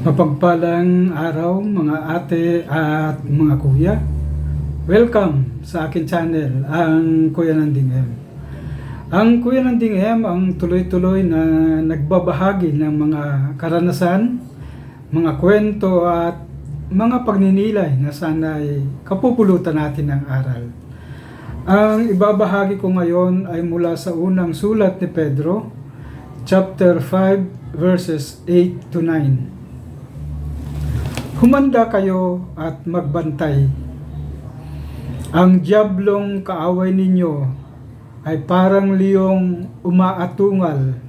Mapagpalang araw mga ate at mga kuya. Welcome sa akin channel, ang Kuya M. Ang Kuya M ang tuloy-tuloy na nagbabahagi ng mga karanasan, mga kwento at mga pagninilay na sana'y kapupulutan natin ng aral. Ang ibabahagi ko ngayon ay mula sa unang sulat ni Pedro, chapter 5, verses 8 to 9. Humanda kayo at magbantay. Ang diablong kaaway ninyo ay parang liyong umaatungal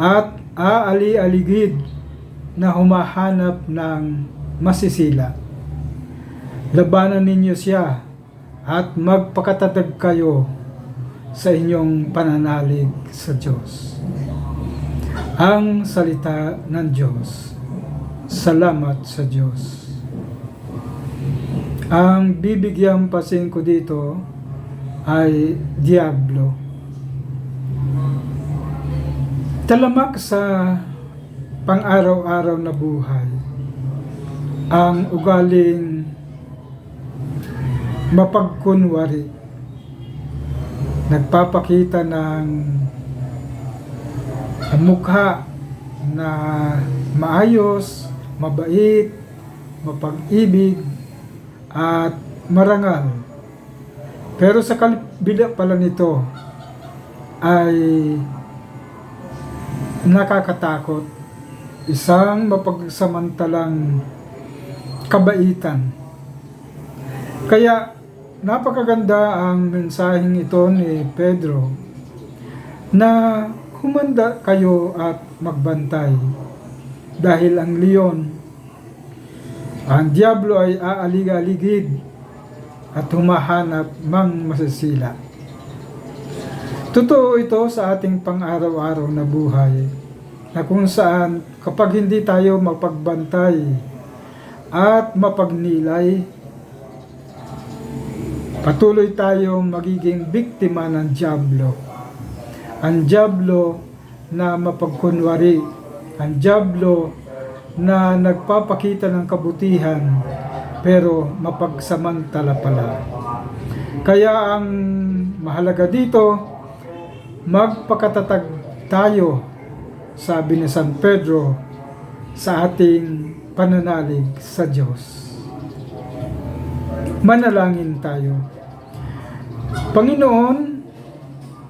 at aali-aligid na humahanap ng masisila. Labanan ninyo siya at magpakatatag kayo sa inyong pananalig sa Diyos. Ang salita ng Diyos. Salamat sa Diyos. Ang bibigyan pasin ko dito ay Diablo. Talamak sa pang-araw-araw na buhay ang ugaling mapagkunwari nagpapakita ng mukha na maayos, mabait, mapag-ibig, at marangal. Pero sa kabila pala nito ay nakakatakot. Isang mapagsamantalang kabaitan. Kaya napakaganda ang mensaheng ito ni Pedro na humanda kayo at magbantay dahil ang leon ang diablo ay aalig-aligid at humahanap mang masasila. Totoo ito sa ating pang-araw-araw na buhay na kung saan kapag hindi tayo mapagbantay at mapagnilay, patuloy tayong magiging biktima ng diablo. Ang diablo na mapagkunwari, ang diablo na nagpapakita ng kabutihan pero mapagsamantala pala. Kaya ang mahalaga dito, magpakatatag tayo, sabi ni San Pedro, sa ating pananalig sa Diyos. Manalangin tayo. Panginoon,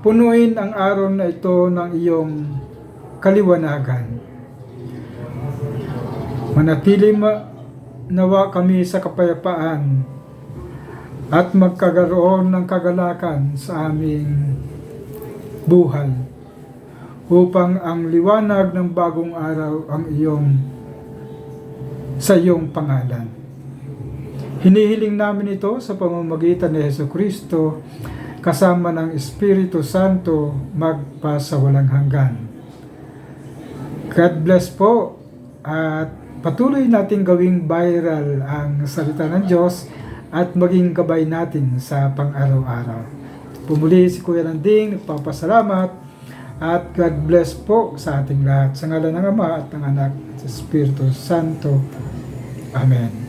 punuin ang araw na ito ng iyong kaliwanagan Manatili ma nawa kami sa kapayapaan at magkagaroon ng kagalakan sa aming buhay upang ang liwanag ng bagong araw ang iyong sa iyong pangalan. Hinihiling namin ito sa pamamagitan ni Heso Kristo kasama ng Espiritu Santo magpa walang hanggan. God bless po at patuloy nating gawing viral ang salita ng Diyos at maging gabay natin sa pang-araw-araw. Pumuli si Kuya Nanding, nagpapasalamat at God bless po sa ating lahat. Sa ngalan ng Ama at ng Anak at sa Espiritu Santo. Amen.